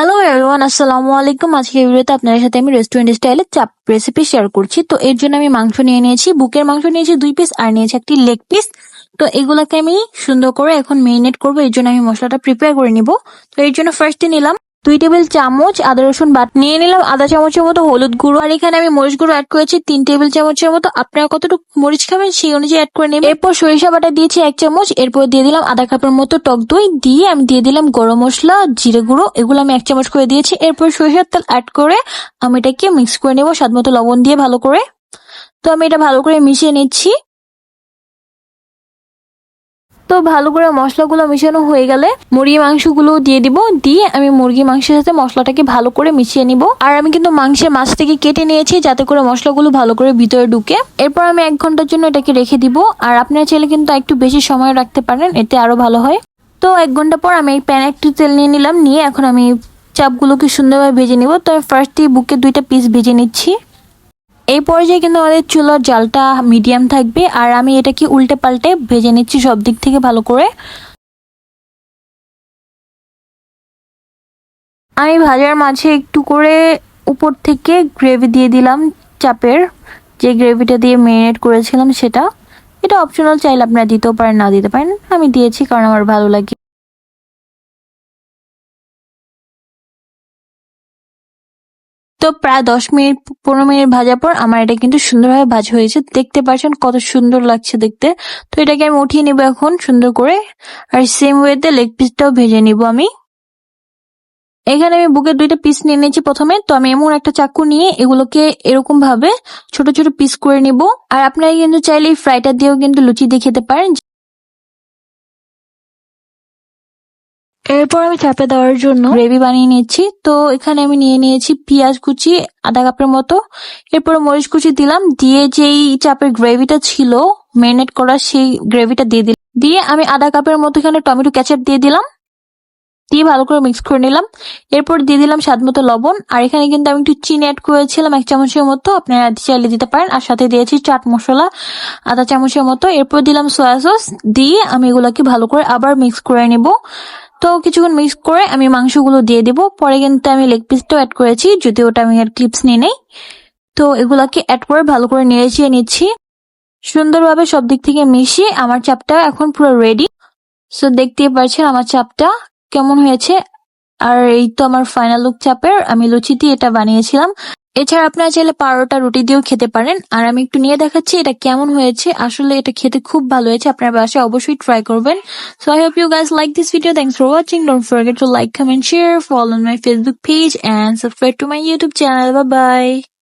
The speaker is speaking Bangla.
হ্যালো এভরিওয়ান আসসালামু আলাইকুম আজকে ভিডিওতে আপনার সাথে আমি রেস্টুরেন্ট স্টাইলে চাপ রেসিপি শেয়ার করছি। তো এর জন্য আমি মাংস নিয়ে নিয়েছি। বুকের মাংস নিয়েছি দুই পিস আর নিয়েছি একটি লেগ পিস তো এগুলোকে আমি সুন্দর করে এখন মেরিনেট করব। এর জন্য আমি মশলাটা প্রিপেয়ার করে নিব। তো এর জন্য ফার্স্টে নিলাম দুই টেবিল চামচ আদা রসুন বাট নিয়ে নিলাম আদা চামচের মতো হলুদ গুঁড়ো। আর এখানে আমি মরিচ গুঁড়ো অ্যাড করেছি, তিন টেবিল চামচের মতো। আপনারা কতটুকু মরিচ খাবেন সেই অনুযায়ী অ্যাড করে নেবেন। এরপর সরিষা বাটা দিয়েছি এক চামচ, এরপর দিয়ে দিলাম আধা কাপের মতো টক দই। দিয়ে আমি দিয়ে দিলাম গরম মশলা, জিরে গুঁড়ো, এগুলো আমি এক চামচ করে দিয়েছি। এরপর সরিষার তেল অ্যাড করে আমি এটাকে মিক্স করে নেব স্বাদ মতো লবণ দিয়ে ভালো করে। তো আমি এটা ভালো করে মিশিয়ে নিচ্ছি। তো ভালো করে মশলাগুলো মিশানো হয়ে গেলে মুরগি মাংসগুলো দিয়ে দিব। দিয়ে আমি মুরগি মাংসের সাথে মশলাটাকে ভালো করে মিশিয়ে নিব। আর আমি কিন্তু মাংসের মাছ থেকে কেটে নিয়েছি যাতে করে মশলাগুলো ভালো করে ভিতরে ঢুকে। এরপর আমি এক ঘণ্টার জন্য এটাকে রেখে দিব। আর আপনার চাইলে কিন্তু একটু বেশি সময় রাখতে পারেন, এতে আরও ভালো হয়। তো এক ঘণ্টা পর আমি এই প্যানে একটু তেল নিয়ে নিলাম। নিয়ে এখন আমি চাপগুলোকে সুন্দরভাবে ভেজে নিব। তো আমি ফার্স্ট বুকে দুইটা পিস ভেজে নিচ্ছি। এই পর্যায়ে কিন্তু আমাদের চুলার জালটা মিডিয়াম থাকবে, আর আমি এটাকে উল্টে পাল্টে ভেজে নিচ্ছি সব দিক থেকে ভালো করে। আমি ভাজার মাঝে একটু করে উপর থেকে গ্রেভি দিয়ে দিলাম চাপের, যে গ্রেভিটা দিয়ে মেরিনেট করেছিলাম সেটা। এটা অপশনাল চাইলে আপনারা দিতেও পারেন, না দিতে পারেন, আমি দিয়েছি কারণ আমার ভালো লাগে। তো প্রায় দশ মিনিট, পনেরো মিনিট ভাজার পর আমার এটা কিন্তু সুন্দরভাবে ভাজা হয়েছে দেখতে পাচ্ছেন কত সুন্দর লাগছে দেখতে। তো এটাকে আমি উঠিয়ে নিব এখন সুন্দর করে। আর সেম ওয়েতে লেগ পিসটাও ভেজে নিব আমি। এখানে আমি বুকের দুইটা পিস নিয়ে নিয়েছি প্রথমে। তো আমি এমন একটা চাকু নিয়ে এগুলোকে এরকম ভাবে ছোট ছোট পিস করে নিব। আর আপনারা কিন্তু চাইলে এই ফ্রাইটা দিয়েও কিন্তু লুচি দিয়ে খেতে পারেন এরপর আমি চাপে দেওয়ার জন্য গ্রেভি বানিয়ে নিচ্ছি তো এখানে আমি নিয়ে নিয়েছি পেঁয়াজ কুচি, আধা কাপের মতো। এরপর মরিচ কুচি দিলাম। দিয়ে যেই চাপের গ্রেভিটা ছিল মেরিনেট করা সেই গ্রেভিটা দিয়ে দিলাম। দিয়ে আমি আধা কাপের মতো এখানে টমেটো ক্যাচাপ দিয়ে দিলাম। দিয়ে ভালো করে মিক্স করে নিলাম। এরপর দিয়ে দিলাম স্বাদ মতো লবণ। আর এখানে কিন্তু আমি একটু চিনি অ্যাড করেছিলাম এক চামচের মতো। আপনারা চাইলে দিতে পারেন। আর সাথে দিয়েছি চাট মশলা, আধা চামচের মতো। এরপর দিলাম সয়া সস। দিয়ে আমি এগুলাকে ভালো করে আবার মিক্স করে নিব। তো কিছুক্ষণ মিক্স করে আমি মাংসগুলো দিয়ে দিব। পরে কিন্তু আমি লেগ পিসটাও অ্যাড করেছি যদি ওটা আমি আর ক্লিপস নিয়ে নেই। তো এগুলাকে অ্যাড করে ভালো করে নেড়েচিয়ে নিচ্ছি। সুন্দরভাবে সব দিক থেকে মিশিয়ে আমার চাপটা এখন পুরো রেডি সো দেখতেই পারছেন আমার চাপটা কেমন হয়েছে। আর এই তো আমার ফাইনাল লুক চাপের, আমি লুচি দিয়ে এটা বানিয়েছিলাম। এছাড়া আপনারা চাইলে পারোটা রুটি দিয়েও খেতে পারেন। আর আমি একটু নিয়ে দেখাচ্ছি এটা কেমন হয়েছে। আসলে এটা খেতে খুব ভালো হয়েছে। আপনার বাসায় অবশ্যই ট্রাই করবেন। So I hope you guys like this video thanks for watching don't forget to like comment share follow my Facebook page and subscribe to my YouTube channel bye bye